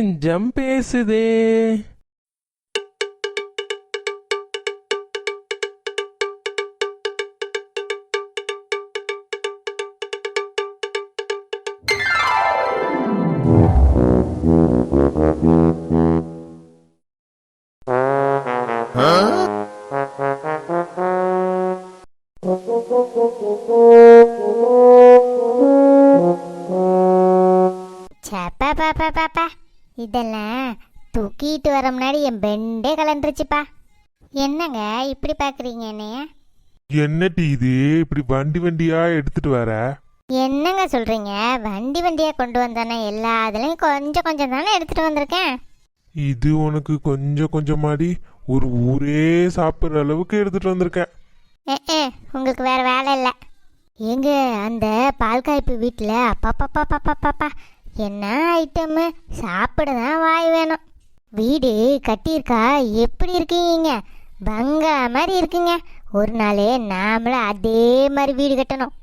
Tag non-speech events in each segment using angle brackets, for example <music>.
நெஞ்சம் பேசுதே. என்னடி இது? இப்படி வண்டி வண்டியா எடுத்துட்டு வர? என்னங்க சொல்கிறீங்க வண்டி வண்டியாக கொண்டு வந்தானே எல்லா இதுலேயும் கொஞ்சம் கொஞ்சம் தானே எடுத்துகிட்டு வந்திருக்கேன். இது உனக்கு கொஞ்சம் கொஞ்சமாடி ஒரு ஊரே சாப்பிட்ற அளவுக்கு எடுத்துட்டு வந்திருக்க ஏ உங்களுக்கு வேறு வேலை இல்லை. ஏங்க அந்த பால் காய்ப்பு வீட்டில் அப்பாப்பாப்பாப்பாப்பாப்பா என்ன ஐட்டமு சாப்பிட தான் வாய் வேணும். வீடு கட்டியிருக்கா? எப்படி இருக்கீங்க? பங்களா மாதிரி இருக்குங்க. ஒரு நாள் நாமளும் அதே மாதிரி வீடு கட்டணும்.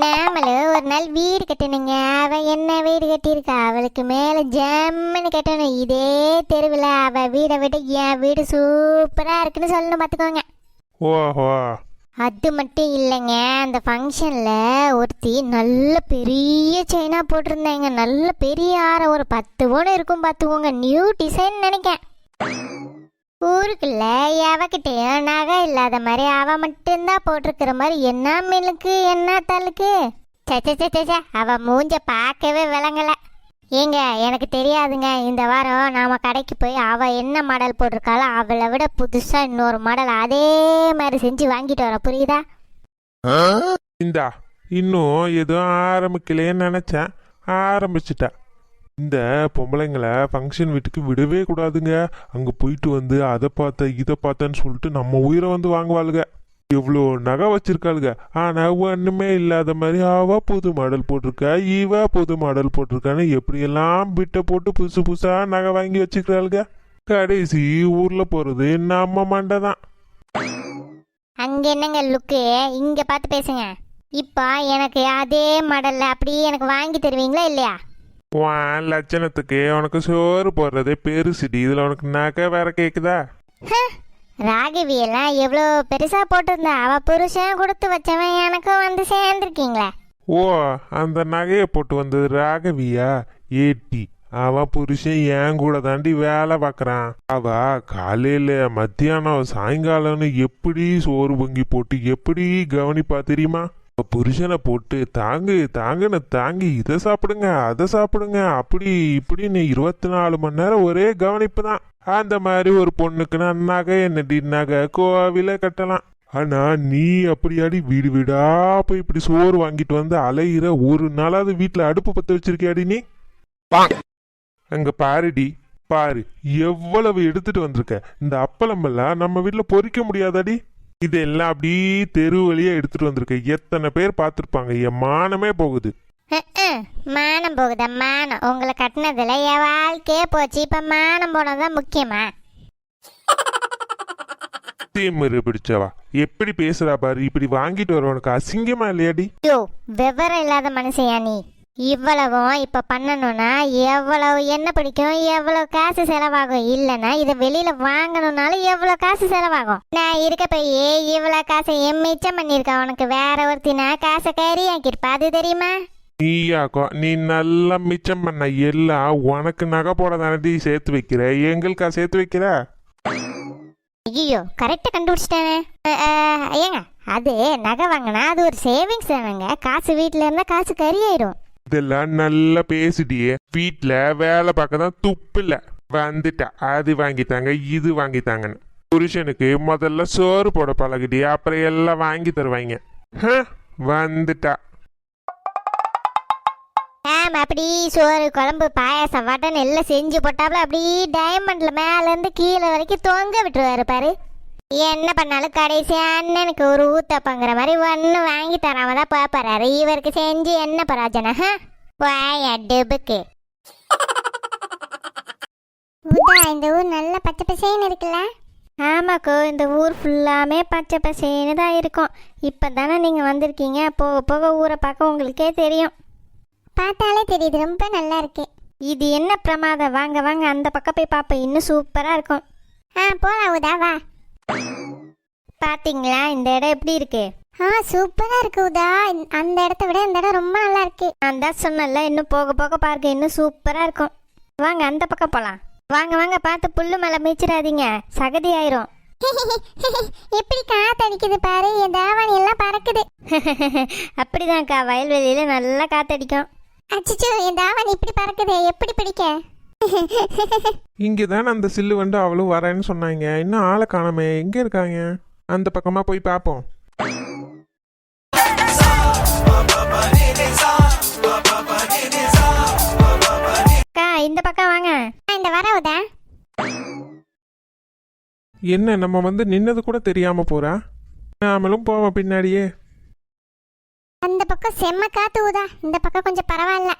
நாமளும் ஒரு நாள் வீடு கட்டணுங்க. அவ என்ன வீடு கட்டியிருக்கா? அவளுக்கு மேலே ஜம்முன்னு கட்டணும். இதே தெருவில் அவ வீடை விட என் வீடு சூப்பராக இருக்குன்னு சொல்லணும் பார்த்துக்கோங்க. ஓஹோ. அது மட்டும் இல்லைங்க. அந்த ஃபங்க்ஷனில் ஒருத்தி நல்ல பெரிய செயினா போட்டிருந்தாங்க. நல்ல பெரிய ஆரம். ஒரு பத்து பவுன் இருக்கும் பார்த்துக்கோங்க. நியூ டிசைன் நினைக்கேன் ஊருக்குள்ள எவகிட்டையும் நகை இல்லாத மாதிரி அவ மட்டும்தான் போட்டிருக்கிற மாதிரி என்ன மினுக்கு என்ன தலுக்கு? சே அவ மூஞ்ச பார்க்கவே விளங்கல. ஏங்க எனக்கு தெரியாதுங்க. இந்த வாரம் நாம கடைக்கு போய் அவ என்ன மாடல் போட்டிருக்காளோ அவளை விட புதுசா இன்னொரு மாடல் அதே மாதிரி செஞ்சு வாங்கிட்டு வர புரியுதா? இந்தா இன்னும் எதுவும் ஆரம்பிக்கலையே நினைச்சேன். ஆரம்பிச்சிட்டா. இந்த பொம்பளைங்களை ஃபங்க்ஷன் வீட்டுக்கு விடவே கூடாதுங்க. அங்கே போயிட்டு வந்து அதை பார்த்த இதை பார்த்தேன்னு சொல்லிட்டு நம்ம உயிரை வந்து வாங்குவாளுங்க எவ்வளோ நகை வச்சிருக்காளுங்க ஆனால் ஒன்றுமே இல்லாத மாதிரி அவ புது மாடல் போட்டிருக்கா இவ புது மாடல் போட்டிருக்கான்னு எப்படியெல்லாம் பிட்டை போட்டு புதுசு புதுசாக நகை வாங்கி வச்சுக்கிறாளுங்க கடைசி ஊரில் போகிறது நம்ம மண்டை தான். அங்க என்னங்க லுக்கு இங்க பார்த்து பேசுங்க. இப்போ எனக்கு அதே மாடல்ல அப்படியே எனக்கு வாங்கி தருவீங்களா இல்லையா? உன் லட்சணத்துக்கு உனக்கு சோறு போடுறதே பெருசுடி. இதில் உனக்கு நகை வேற கேட்குதா ராகவி எல்லாம் எவ்வளோ பெருசா போட்டிருந்தா அவ புருஷன் கொடுத்து வச்சவன் எனக்கும் வந்து சேர்ந்துருக்கீங்களே. ஓ அந்த நகையை போட்டு வந்தது ராகவியா? ஏட்டி அவன் புருஷன் என் கூட தாண்டி வேலை பார்க்கறான் அவ காலையில மத்தியானம் சாயங்காலம்னு எப்படி சோறு பொங்கி போட்டு எப்படி கவனிப்பா தெரியுமா? புருஷனை போட்டு தாங்கு தாங்குன்னு தாங்கி இதை சாப்பிடுங்க அதை சாப்பிடுங்க. அப்படி இப்படின்னு இருபத்தி நாலு மணி நேரம் ஒரே கவனிப்பு தான் அந்த மாதிரி ஒரு பொண்ணுக்கு நான் நகை என்னடி நகை? கோவில கட்டலாம். ஆனா நீ அப்படியாடி வீடு வீடா போய் இப்படி சோறு வாங்கிட்டு வந்து அலையிற ஒரு நாளாவது வீட்டுல அடுப்பு பத்த வச்சிருக்கியாடி நீ? அங்க பாருடி பாரு எவ்வளவு எடுத்துட்டு வந்திருக்க. இந்த அப்பளம் எல்லாம் நம்ம வீட்டுல பொரிக்க முடியாதாடி? இதெல்லாம் அப்படியே தெரு வழியா எடுத்துட்டு வந்திருக்க. எத்தனை பேர் பார்த்திருப்பாங்க? என் மானமே போகுது. மானம் போகுதா? மானம். உங்களை கட்டினதுல என் வாழ்க்கையே போச்சு. இப்ப மானம் போனதுதான் முக்கியமா? தீமிரு பிடிச்சவா? எப்படி பேசுறா பாரு. இப்படி வாங்கிட்டு வரவனுக்கு அசிங்கமா இல்லையாடி? யோ விவரம் இல்லாத மனுஷயா நீ? இவ்வளவும் இப்ப பண்ணணும்னா எவ்வளவு என்ன பிடிக்கும்? எவ்வளவு காசு செலவாகும்? இல்லைன்னா இதை வெளியில வாங்கணும்னாலும் எவ்வளவு காசு செலவாகும்? நான் இருக்க போய் இவ்வளவு காசை என் மிச்சம் பண்ணியிருக்கேன் உனக்கு வேற ஒருத்தினா காசை கறி ஆக்கியிருப்பா. அது தெரியுமா? நீயாக்கோ நீ நல்லா மிச்சம் பண்ண எல்லாம் உனக்கு நகை போட தானடி சேர்த்து வைக்கிற? எங்களுக்கா சேர்த்து வைக்கிற? ஐயோ கரெக்டாக கண்டுபிடிச்சிட்டானே. ஏங்க அது நகை வாங்கினா அது ஒரு சேவிங்ஸ் தானேங்க. காசு வீட்டில் இருந்தால் காசு கறி ஆயிடும் இதெல்லாம் நல்லா பேசிட்டியே. வீட்ல வேலை பார்க்க தான் வந்துட்டா. அது வாங்கித்தாங்க இது வாங்கித்தாங்கன்னு. புருஷனுக்கு முதல்ல சோறு போட பழகிடி அப்புறம் எல்லாம் வாங்கி தருவாங்க ஹ, வந்துட்டா. ஆமாம் அப்படி சோறு குழம்பு பாயாசம் வட்டன் எல்லாம் செஞ்சு போட்டாப்புல அப்படியே டைமண்ட்ல மேலேருந்து கீழே வரைக்கும் தொங்க விட்டுருவாரு பாரு. என்ன பண்ணாலும் கடைசி அண்ணனுக்கு ஒரு ஊத்தப்பங்கிற மாதிரி ஒன்று வாங்கி தராம தான் பார்ப்பாரு இவருக்கு செஞ்சு என்ன பராஜனா வாய டுபுக்கு உதா இந்த ஊர் நல்ல பச்சை பசேன்னு இருக்குல்ல? ஆமாக்கோ இந்த ஊர் ஃபுல்லாமே பச்சை பசேன்னு தான் இருக்கும். இப்போ தானே நீங்கள் வந்திருக்கீங்க. போக போக ஊரை பார்க்க உங்களுக்கே தெரியும். பார்த்தாலே தெரியுது ரொம்ப நல்லா இருக்கு. இது என்ன பிரமாதம்? வாங்க வாங்க அந்த பக்கம் போய் பார்ப்போம். இன்னும் சூப்பராக இருக்கும். ஆ போலாம் உதா வா. பாத்தீங்களா? இந்த இடம் எப்படி இருக்கு? ஆ சூப்பரா இருக்கு உதா. அந்த இடத்த விட இந்த இடம் ரொம்ப நல்லா இருக்கு. நான் தான் சொன்னல இன்னும் போக போக பார்க்க இன்னும் சூப்பரா இருக்கும். வாங்க அந்த பக்கம் போலாம். வாங்க வாங்க பார்த்து புல்லு மேல மீச்சிடாதீங்க. சகதி ஆயிரும். <laughs> எப்படி காத்தடிக்குது பாரு என் தாவணி எல்லாம் பறக்குது. <laughs> அப்படிதான்க்கா வயல்வெளியில நல்லா காத்தடிக்கும் அச்சோ என் தாவணி இப்படி பறக்குது எப்படி பிடிக்க? இங்கே தானே அந்த சில்லு வந்து அவளும் வரேன்னு சொன்னாங்க. இன்னும் ஆளை காணாமே. எங்கே இருக்காங்க? அந்த பக்கமாக போய் பார்ப்போம். இந்த பக்கம் வாங்க. இந்த வர உதா. என்ன நம்ம வந்து நின்னது கூட தெரியாமல் போகிறா நாமளும் போவோம் பின்னாடியே. அந்த பக்கம் செம்ம காத்து ஊதா இந்த பக்கம் கொஞ்சம் பரவாயில்ல.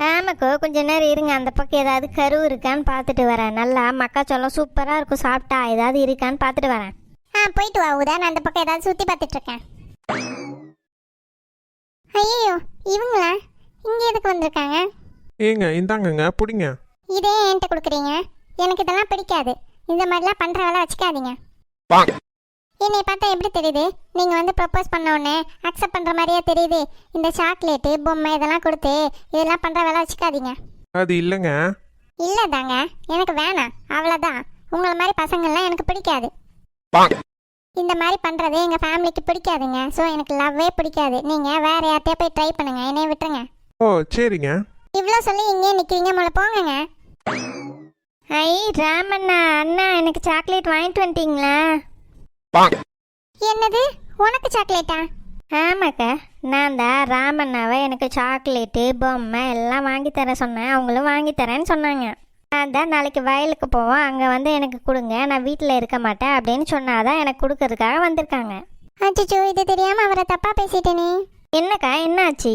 ஆமாக்கோ கொஞ்ச நேரம் இருங்க. அந்த பக்கம் ஏதாவது கரு இருக்கான்னு பார்த்துட்டு வரேன். நல்லா மக்காச்சோளம் சூப்பராக இருக்கும். சாப்பிட்டா ஏதாவது இருக்கான்னு பார்த்துட்டு வரேன். ஆ போயிட்டு வா ஊதா நான் அந்த பக்கம் ஏதாவது சுற்றி பார்த்துட்டு இருக்கேன். ஐயோ இவங்களா? இங்கே எதுக்கு வந்திருக்காங்க? ஏங்க இந்தாங்கங்க பிடிங்க. இதே என்கிட்ட கொடுக்குறீங்க. எனக்கு இதெல்லாம் பிடிக்காது. இந்த மாதிரிலாம் பண்ணுற வேலை வச்சுக்காதீங்க என்னை பார்த்தா எப்படி தெரியுது? நீங்கள் வந்து ப்ரப்போஸ் பண்ண உடனே அக்செப்ட் பண்ணுற மாதிரியே தெரியுது. இந்த சாக்லேட்டு பொம்மை இதெல்லாம் கொடுத்து இதெல்லாம் பண்ணுற வேலை வச்சுக்காதீங்க. அது இல்லைங்க. இல்லை தாங்க. எனக்கு வேணாம். அவ்வளோதான் உங்களை மாதிரி பசங்கள்லாம் எனக்கு பிடிக்காது. இந்த மாதிரி பண்ணுறது எங்கள் ஃபேமிலிக்கு பிடிக்காதுங்க. ஸோ எனக்கு லவ்வே பிடிக்காது. நீங்கள் வேற யார்கிட்டயே போய் ட்ரை பண்ணுங்க. என்னைய விட்டுருங்க. ஓ சரிங்க. இவ்வளோ சொல்லி இங்கே நிற்கிறீங்க முதல்ல போங்கங்க. ஐ ராமண்ணா அண்ணா எனக்கு சாக்லேட் வாங்கிட்டு வந்துட்டீங்களா? என்னது? உனக்கு சாக்லேட்டா? ஆமாக்கா நான் தான் ராமண்ணாவை எனக்கு சாக்லேட்டு பொம்மை எல்லாம் வாங்கி தர சொன்னேன். அவங்களும் வாங்கி தரேன்னு சொன்னாங்க. அதான் நாளைக்கு வயலுக்கு போவோம். அங்கே வந்து எனக்கு கொடுங்க. நான் வீட்டில் இருக்க மாட்டேன் அப்படின்னு சொன்னாதான் எனக்கு கொடுக்கறதுக்காக வந்திருக்காங்க. அச்சோ இது தெரியாமல் அவரை தப்பாக பேசிட்டேனே என்னக்கா என்னாச்சு?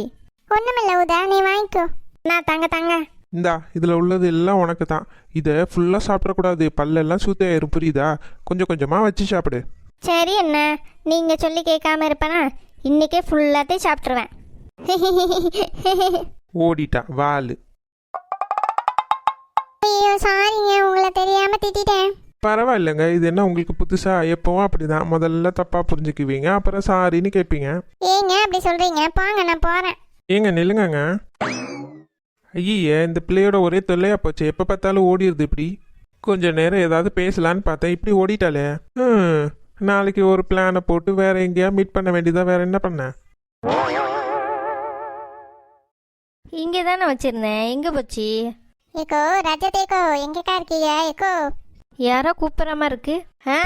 ஒன்றுமில்ல உதா நீ வாங்கிக்கோ. நான் தாங்க தாங்க. இந்தா இதில் உள்ளது எல்லாம் உனக்கு தான் இதை ஃபுல்லாக சாப்பிடக்கூடாது. பல்லெல்லாம் சுத்தாயிரும் புரியுதா? கொஞ்சம் கொஞ்சமாக வச்சு சாப்பிடு. சரி என்ன நீங்க சொல்லி கேட்காம இருப்பேனா? இன்னைக்கே ஃபுல்லாத்தையும் சாப்பிட்ருவேன் <laughs> ஓடிட்டா வாலு. ஐயோ சாரிங்க உங்களை தெரியாம திட்டிட்டேன். பரவாயில்லைங்க இது என்ன உங்களுக்கு புதுசா? எப்பவும் அப்படிதான். முதல்ல தப்பாக புரிஞ்சுக்குவீங்க அப்புறம் சாரின்னு கேட்பீங்க. ஏங்க அப்படி சொல்றீங்க? போங்க நான் போறேன். ஏங்க நில்லுங்கங்க. ஐயே இந்த பிள்ளையோட ஒரே தொல்லையா போச்சு. எப்போ பார்த்தாலும் ஓடிடுது இப்படி. கொஞ்ச நேரம் ஏதாவது பேசலான்னு பார்த்தேன். இப்படி ஓடிட்டாளே. ஹம், நாளைக்கு ஒரு பிளானை போட்டு வேற எங்கேயா மீட் பண்ண வேண்டியதா வேற என்ன பண்ண? இங்கே தானே வச்சிருந்தேன். எங்க போச்சு? ஏக்கோ ரஜதேக்கோ எங்கக்கா இருக்கீங்க? ஏக்கோ. யாரோ கூப்பிட்ற மாதிரி இருக்கு. ஆ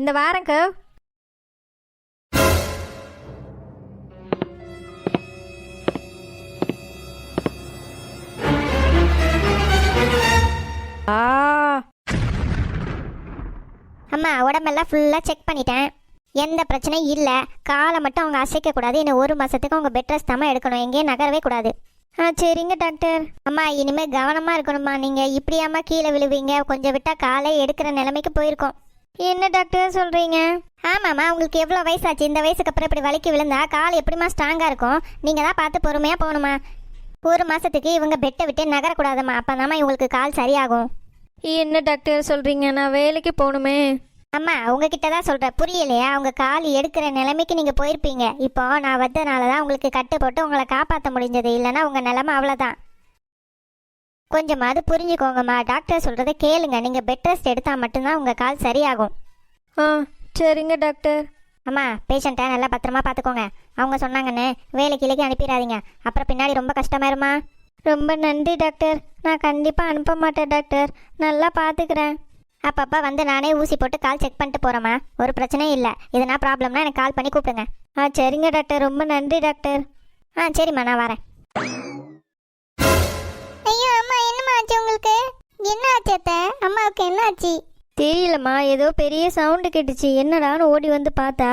இந்த வாரங்க ஆ அம்மா உடம்பெல்லாம் ஃபுல்லாக செக் பண்ணிட்டேன். எந்த பிரச்சனையும் இல்லை. காலை மட்டும் அவங்க அசைக்கக்கூடாது இன்னும் ஒரு மாதத்துக்கு அவங்க பெட் ரெஸ்ட் தான் எடுக்கணும். எங்கேயும் நகரவே கூடாது. ஆ சரிங்க டாக்டர் அம்மா இனிமேல் கவனமாக இருக்கணும்மா. நீங்கள் இப்படியாம்மா கீழே விழுவீங்க. கொஞ்சம் விட்டால் காலை எடுக்கிற நிலைமைக்கு போயிருக்கோம். என்ன டாக்டர் சொல்கிறீங்க ஆமாம்மா உங்களுக்கு எவ்வளோ வயசாச்சு? இந்த வயசுக்கு அப்புறம் இப்படி வலிக்கு விழுந்தா கால் எப்படிம்மா ஸ்ட்ராங்காக இருக்கும்? நீங்கள் தான் பார்த்து பொறுமையாக போகணுமா ஒரு மாதத்துக்கு இவங்க பெட்டை விட்டு நகரக்கூடாதும்மா. அப்போ இவங்களுக்கு கால் சரியாகும். என்ன டாக்டர் சொல்றீங்க? நான் வேலைக்கு போகணுமே. அம்மா உங்ககிட்ட தான் சொல்கிறேன் புரியலையா? அவங்க கால் எடுக்கிற நிலைமைக்கு நீங்கள் போயிருப்பீங்க. இப்போ நான் வந்தனால தான் உங்களுக்கு கட்டு போட்டு உங்களை காப்பாற்ற முடிஞ்சது. இல்லைன்னா உங்கள் நிலைமை அவ்வளோதான் கொஞ்சமாவது புரிஞ்சுக்கோங்கம்மா. டாக்டர் சொல்கிறத கேளுங்க. நீங்கள் பெட் ரெஸ்ட் எடுத்தால் மட்டும்தான் உங்கள் கால் சரியாகும். ஆ சரிங்க டாக்டர். அம்மா பேஷண்ட்டை நல்லா பத்திரமா பார்த்துக்கோங்க. அவங்க சொன்னாங்கன்னு வேலைக்கு இலைக்கு அனுப்பிடாதீங்க. அப்புறம் பின்னாடி ரொம்ப கஷ்டமாயிருமா ரொம்ப நன்றி டாக்டர். நான் கண்டிப்பாக அனுப்ப மாட்டேன் டாக்டர். நல்லா பார்த்துக்கிறேன் அப்பப்போ வந்து நானே ஊசி போட்டு கால் செக் பண்ணிட்டு போகிறேம்மா ஒரு பிரச்சனையும் இல்லை. எதனா ப்ராப்ளம்னா எனக்கு கால் பண்ணி கூப்பிடுங்க. ஆ சரிங்க டாக்டர். ரொம்ப நன்றி டாக்டர். ஆ சரிம்மா நான் வரேன். ஐயோ அம்மா என்னம்மா ஆச்சு உங்களுக்கு? என்ன ஆச்சு அத்தை? அம்மாவுக்கு என்ன ஆச்சு? தெரியலம்மா. ஏதோ பெரிய சவுண்டு கேட்டுச்சு. என்னடான்னு ஓடி வந்து பார்த்தா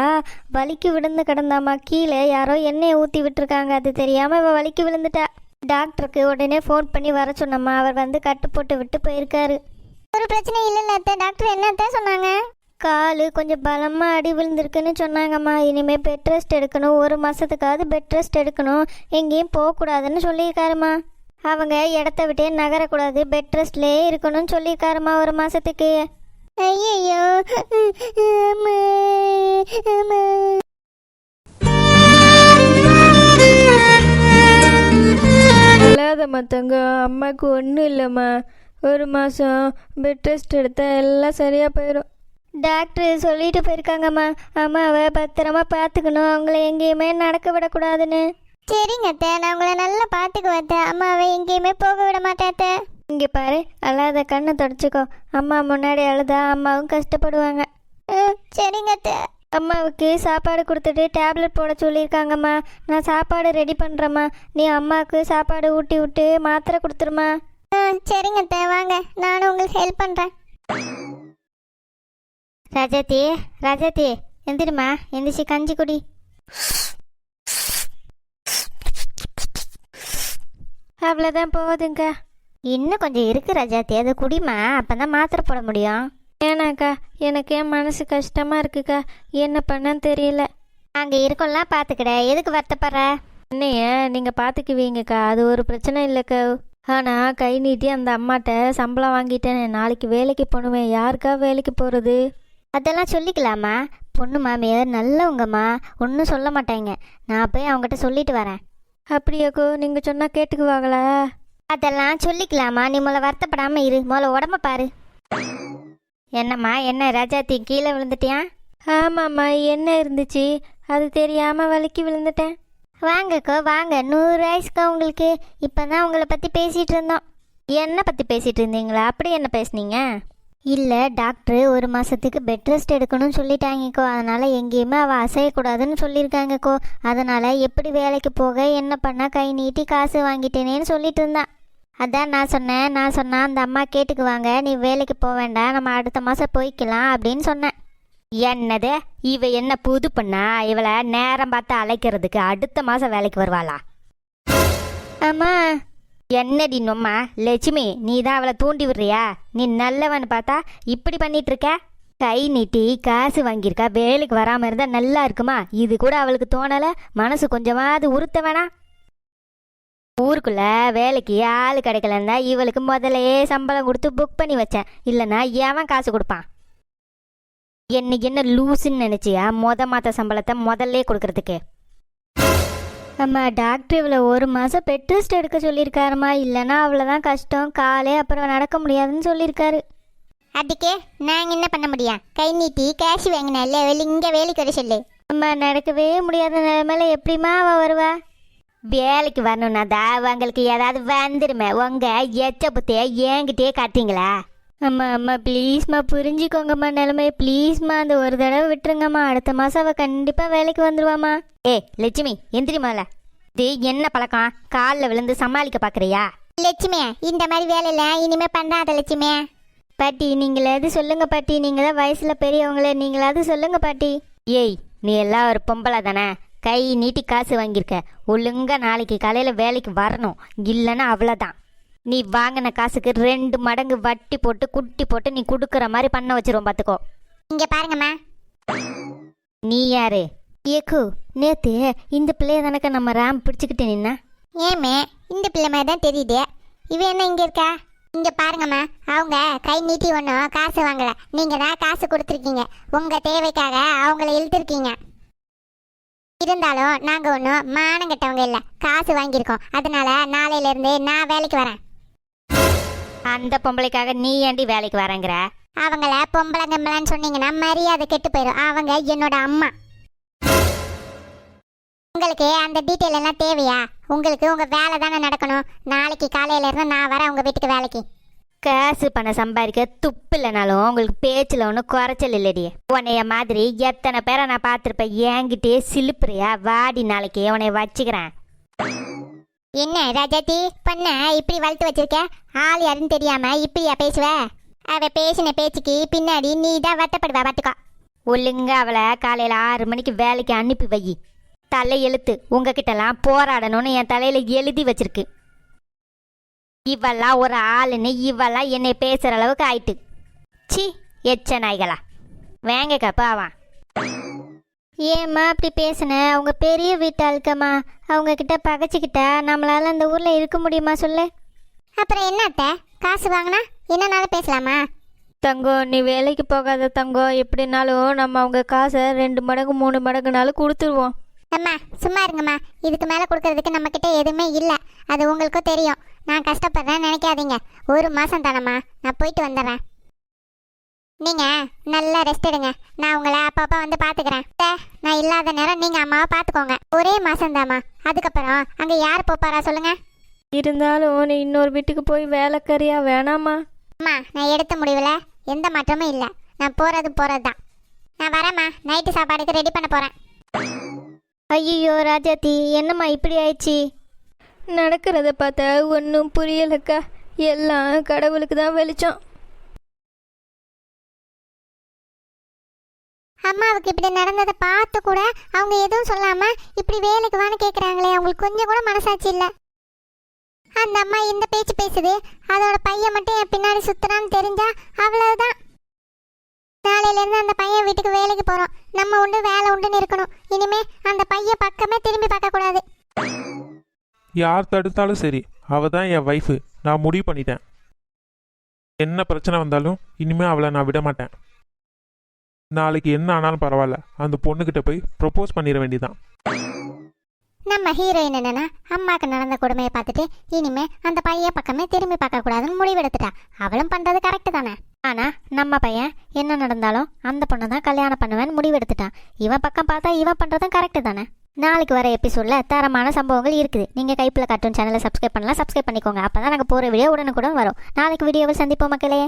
வலிக்கு விழுந்து கிடந்தாம்மா. கீழே யாரோ எண்ணெயை ஊற்றி விட்டுருக்காங்க. அது தெரியாமல் இவ வலிக்கு விழுந்துட்டா. டாக்டருக்கு உடனே ஃபோன் பண்ணி வர சொன்னம்மா. அவர் வந்து கட்டு போட்டு விட்டு போயிருக்காரு. ஒரு பிரச்சனை இல்லைல்ல அத்தை. டாக்டர் என்ன அத்தை சொன்னாங்க? காலு கொஞ்சம் பலமாக அடி விழுந்திருக்குன்னு சொன்னாங்கம்மா. இனிமேல் பெட் ரெஸ்ட் எடுக்கணும். ஒரு மாதத்துக்காவது பெட் ரெஸ்ட் எடுக்கணும். எங்கேயும் போகக்கூடாதுன்னு சொல்லியிருக்காருமா அவங்க இடத்த விட்டே நகரக்கூடாது. பெட் ரெஸ்ட்லேயே இருக்கணும்னு சொல்லியிருக்காருமா ஒரு மாசத்துக்கு. ஐயோ இல்லாதம்மா தங்கம் அம்மாவுக்கு ஒன்றும் இல்லைம்மா. ஒரு மாதம் பெட் ரெஸ்ட் எடுத்தா எல்லாம் சரியாக போயிடும் டாக்டர் சொல்லிட்டு போயிருக்காங்கம்மா. அம்மாவை பத்திரமா பார்த்துக்கணும். அவங்கள எங்கேயுமே நடக்க விடக்கூடாதுன்னு. சரிங்க அத்தை. நான் உங்களை நல்லா பார்த்துக்குவேன் அம்மாவை எங்கேயுமே போக விட மாட்டேன் இங்கே பாரு அல்லாத கண்ணை தொடச்சிக்கோ. அம்மா முன்னாடி அழுதா அம்மாவும் கஷ்டப்படுவாங்க. ம், சரிங்க அத்தை. அம்மாவுக்கு சாப்பாடு கொடுத்துட்டு டேப்லெட் போட சொல்லியிருக்காங்கம்மா. நான் சாப்பாடு ரெடி பண்ணுறேம்மா நீ அம்மாவுக்கு சாப்பாடு ஊட்டி விட்டு மாத்திரை கொடுத்துருமா. ஆ சரிங்க அத்தை. வாங்க. நானும் உங்களுக்கு ஹெல்ப் பண்ணுறேன் ராஜாத்தி ராஜாத்தி எந்திரிம்மா. எந்திரிச்சு கஞ்சி குடி. அவ்வளோதான் போகுதுங்க இன்னும் கொஞ்சம் இருக்கு ராஜாத்தி அதை குடிமா அப்போ தான் மாத்திரை போட முடியும். ஏனாக்கா எனக்கு என் மனசு கஷ்டமாக இருக்குக்கா. என்ன பண்ணன்னு தெரியல. அங்கே இருக்கோம்லாம் பார்த்துக்கிட எதுக்கு வருத்தப்படுற? என்னைய நீங்கள் பார்த்துக்குவீங்கக்கா அது ஒரு பிரச்சனை இல்லைக்கா. ஆனால் கை நீட்டி அந்த அம்மாட்ட சம்பளம் வாங்கிட்டேன். நாளைக்கு வேலைக்கு போகணுமே யாருக்கா வேலைக்கு போகிறது அதெல்லாம் சொல்லிக்கலாமா? பொண்ணு மாமியார் நல்லவங்கம்மா. ஒன்றும் சொல்ல மாட்டாங்க நான் போய் அவங்ககிட்ட சொல்லிட்டு வரேன். அப்படியாக்கோ நீங்கள் சொன்னால் கேட்டுக்குவாங்களா? அதெல்லாம் சொல்லிக்கலாமா? நீ முதல்ல வருத்தப்படாமல் இரு. முதல்ல உடம்ப பாரு. என்னம்மா என்ன ராஜாத்தி கீழே விழுந்துட்டியா? ஆமாம்மா என்ன இருந்துச்சு? அது தெரியாமல் வலிக்கு விழுந்துட்டேன். வாங்கக்கோ வாங்க. நூறு வயசுக்கா உங்களுக்கு. இப்போ தான் உங்களை பற்றி பேசிகிட்டு இருந்தோம். என்ன பற்றி பேசிகிட்டு இருந்தீங்களா? அப்படி என்ன பேசுனீங்க? இல்லை டாக்டர் ஒரு மாதத்துக்கு பெட் ரெஸ்ட் எடுக்கணும்னு சொல்லிட்டாங்கக்கோ. அதனால் எங்கேயுமே அவள் அசையக்கூடாதுன்னு சொல்லியிருக்காங்கக்கோ. அதனால் எப்படி வேலைக்கு போக என்ன பண்ண கை நீட்டி காசு வாங்கிட்டேனேன்னு சொல்லிட்டு இருந்தான். அதான் நான் சொன்னேன் நான் சொன்னேன் அந்த அம்மா கேட்டுக்குவாங்க நீ வேலைக்கு போக வேண்டாம் நம்ம அடுத்த மாதம் போய்க்கலாம் அப்படின்னு சொன்னேன். என்னது? இவ என்ன புது பண்ணா? இவளை நேரம் பார்த்து அழைக்கிறதுக்கு அடுத்த மாசம் வேலைக்கு வருவாளா? அம்மா என்னடி நொம்மா? லட்சுமி நீ தான் அவளை தூண்டி விடுறியா? நீ நல்லவன் பார்த்தா இப்படி பண்ணிட்டு இருக்க கை நீட்டி காசு வாங்கியிருக்கா வேலைக்கு வராம இருந்தா நல்லா இருக்குமா? இது கூட அவளுக்கு தோணல மனசு கொஞ்சமாவது உறுத்த வேணாம். ஊருக்குள்ள வேலைக்கு ஆள் கிடைக்கலன்னா இவளுக்கு முதல்லயே சம்பளம் கொடுத்து புக் பண்ணி வச்சேன். இல்லைன்னா எவன் காசு கொடுப்பான்? என்னைக்கு என்ன லூசுன்னு நினைச்சியா? மொத மாத்த சம்பளத்தை முதல்ல கொடுக்கறதுக்கு. அம்மா டாக்டர் இவ்வளோ ஒரு மாதம் பெட் ரெஸ்ட் எடுக்க சொல்லியிருக்காருமா? இல்லைன்னா அவ்வளோதான் கஷ்டம். காலே அப்புறம் நடக்க முடியாதுன்னு சொல்லியிருக்காரு. அதுக்கே நாங்கள் என்ன பண்ண முடியும்? கை நீட்டி கேஷ் வாங்கினா இல்லை வெளி இங்கே வேலைக்கு வர சொல்லு. அம்மா நடக்கவே முடியாத நிலைமையில எப்படிம்மா அவள் வருவா? வேலைக்கு வரணும்னா தான் அவங்களுக்கு ஏதாவது வந்துருமே. உங்க எச்ச புத்தைய என்கிட்டயே காட்டுறீங்களா? அம்மா அம்மா ப்ளீஸ்மா புரிஞ்சுக்கோங்கம்மா நிலைமையை ப்ளீஸ்மா அந்த ஒரு தடவை விட்டுருங்கம்மா. அடுத்த மாதம் அவள் கண்டிப்பாக வேலைக்கு வந்துருவாம்மா. ஏ லட்சுமி எந்திரி முதல்ல. இது என்ன பழக்கம்? காலில் விழுந்து சமாளிக்க பார்க்குறியா லட்சுமி இந்த மாதிரி வேலையில் இனிமேல் பண்ணாத லட்சுமி பாட்டி நீங்களாவது சொல்லுங்க பாட்டி. நீங்கள் தான் வயசில் பெரியவங்களே நீங்களாவது சொல்லுங்க பாட்டி. ஏய் நீ எல்லாம் ஒரு பொம்பளை தானே? கை நீட்டி காசு வாங்கியிருக்க. ஒழுங்கா நாளைக்கு காலையில் வேலைக்கு வரணும். இல்லைன்னா அவ்வளோதான் நீ வாங்கின காசுக்கு ரெண்டு மடங்கு வட்டி போட்டு குட்டி போட்டு நீ கொடுக்குற மாதிரி பண்ண வச்சிருவோம் பார்த்துக்கோ இங்கே பாருங்கம்மா. நீ யாரு? ஏக்கு நேத்து இந்த பிள்ளைய தானக்க நம்ம ரேம் பிடிச்சிக்கிட்டு நின்னா? ஏமே இந்த பிள்ளை மாதிரி தான் தெரியுது. இவ என்ன இங்கே இருக்கா? இங்கே பாருங்கம்மா அவங்க கை நீட்டி ஒன்றும் காசு வாங்கல. நீங்கள் தான் காசு கொடுத்துருக்கீங்க. உங்கள் தேவைக்காக அவங்கள இழுத்துருக்கீங்க. இருந்தாலும் நாங்கள் ஒன்றும் மானம் கெட்டவங்க இல்லை. காசு வாங்கியிருக்கோம். அதனால நாளையிலேருந்து நான் வேலைக்கு வரேன். அந்த பொம்பளைக்காக நீ ஏண்டி வேலைக்கு வரேங்கிற? அவங்கள பொம்பளை கம்பளைன்னு சொன்னீங்கன்னா மரியாதை கெட்டு போயிடும் அவங்க என்னோட அம்மா. உங்களுக்கு அந்த டீட்டெயில் எல்லாம் தேவையா? உங்களுக்கு உங்க வேலை தானே நடக்கணும். நாளைக்கு காலையில இருந்து நான் வரேன் உங்க வீட்டுக்கு வேலைக்கு. காசு பணம் சம்பாதிக்க துப்பு இல்லைனாலும் உங்களுக்கு பேச்சில் ஒன்றும் குறைச்சல் இல்லடி. உன்னைய மாதிரி எத்தனை பேரை நான் பார்த்துருப்பேன்? என்கிட்டயே சிலுப்புறியா? வாடி நாளைக்கு உன்னைய வச்சுக்கிறேன். என்ன ராஜாத்தி பண்ண இப்படி வளர்த்து வச்சிருக்க? ஆள் யாருன்னு தெரியாம இப்படியா பேசுவ? அவ பேசின பேச்சுக்கு பின்னாடி நீ தான் வருத்தப்படுவ பார்த்துக்கோ. ஒழுங்கா அவளை காலையில் ஆறு மணிக்கு வேலைக்கு அனுப்பி வை. தலை எழுத்து. உங்ககிட்டலாம் போராடணும்னு என் தலையில் எழுதி வச்சிருக்கு. இவெல்லாம் ஒரு ஆளுன்னு இவெல்லாம் என்னை பேசுற அளவுக்கு ஆயிட்டு. சி எச்ச நாய்களா வேங்க கப்பாவான் ஏம்மா அப்படி பேசுன? அவங்க பெரிய வீட்டு ஆளுக்கம்மா அவங்க கிட்ட பகைச்சிக்கிட்டா நம்மளால அந்த ஊர்ல இருக்க முடியுமா சொல்லு. அப்புறம் என்ன அத்தை? காசு வாங்கினா? என்னனாலும் பேசலாமா? தங்கம் நீ வேலைக்கு போகாத தங்கம் எப்படினாலும் நம்ம அவங்க காசை ரெண்டு மடங்கு மூணு மடங்குனாலும் கொடுத்துருவோம். அம்மா சும்மா இருங்கம்மா. இதுக்கு மேலே கொடுக்கறதுக்கு நம்ம கிட்ட எதுவுமே இல்லை. அது உங்களுக்கும் தெரியும். நான் கஷ்டப்படுறேன்னு நினைக்காதீங்க. ஒரு மாதம் தானம்மா. நான் போயிட்டு வந்துடுறேன். நீங்கள் நல்லா ரெஸ்ட் எடுங்க. நான் உங்களை அப்பப்போ வந்து பார்த்துக்கிறேன் நான் இல்லாத நேரம் நீங்கள் அம்மாவை பார்த்துக்கோங்க ஒரே மாதம் அதுக்கப்புறம் அங்கே யார் போப்பாரா சொல்லுங்க. இருந்தாலும் நீ இன்னொரு வீட்டுக்கு போய் வேலைக்காரியா வேணாமா அம்மா நான் எடுத்த முடிவில் எந்த மாற்றமும் இல்லை. நான் போகிறது போகிறது தான் நான் வரேம்மா. நைட்டு சாப்பாடுக்கு ரெடி பண்ண போகிறேன் ஐயோ ராஜாத்தி என்னம்மா இப்படி ஆயிடுச்சு? நடக்கிறத பார்த்தா ஒன்றும் புரியலக்கா. எல்லாம் கடவுளுக்கு தான் வெளிச்சம். அம்மாவுக்கு இப்படி நடந்ததை பார்த்து கூட அவங்க எதுவும் சொல்லாம இப்படி வேலைக்கு வான்னு கேட்குறாங்களே அவங்களுக்கு கொஞ்சம் கூட மனசாட்சி இல்லை. அந்த அம்மா இந்த பேச்சு பேசுது. அதோட பையன் மட்டும் என் பின்னாடி சுத்துறான்னு தெரிஞ்சா அவ்வளவுதான். நாளையிலேருந்து அந்த பையன் வீட்டுக்கு வேலைக்கு போகிறோம் நம்ம உண்டு வேலை உண்டுன்னு இருக்கணும். இனிமே அந்த பையன் பக்கமே திரும்பி பார்க்கக்கூடாது. யார் தடுத்தாலும் சரி அவ தான் என் ஒய்ஃபு நான் முடிவு பண்ணிட்டேன். என்ன பிரச்சனை வந்தாலும் இனிமேல் அவளை நான் விட மாட்டேன். நாளைக்கு என்ன ஆனாலும் பரவாயில்ல. அந்த பொண்ணுக்கிட்ட போய் ப்ரொப்போஸ் பண்ணிட வேண்டியதான் நம்ம ஹீரோயின் என்னன்னா அம்மாக்கு நடந்த கொடுமையை பார்த்துட்டு இனிமே அந்த பையன் பக்கமே திரும்பி பார்க்க கூடாதுன்னு முடிவெடுத்துட்டா. அவளும் பண்றது கரெக்ட் தானே. ஆனா நம்ம பையன் என்ன நடந்தாலும் அந்த பொண்ணை தான் கல்யாணம் பண்ணுவேன்னு முடிவெடுத்துட்டான். இவன் பக்கம் பார்த்தா இவன் பண்றதும் கரெக்டு தானே. நாளைக்கு வர எபிசோடில் தரமான சம்பவங்கள் இருக்குது. நீங்கள் கைப்பில் கார்ட்டூன் சேனலை சப்ஸ்கிரைப் பண்ணலாம். சப்ஸ்கிரைப் பண்ணிக்கோங்க. அப்பதான் நாங்கள் போகிற வீடியோ உடனுக்குடன் வரும். நாளைக்கு வீடியோவில் சந்திப்போம் மக்களே.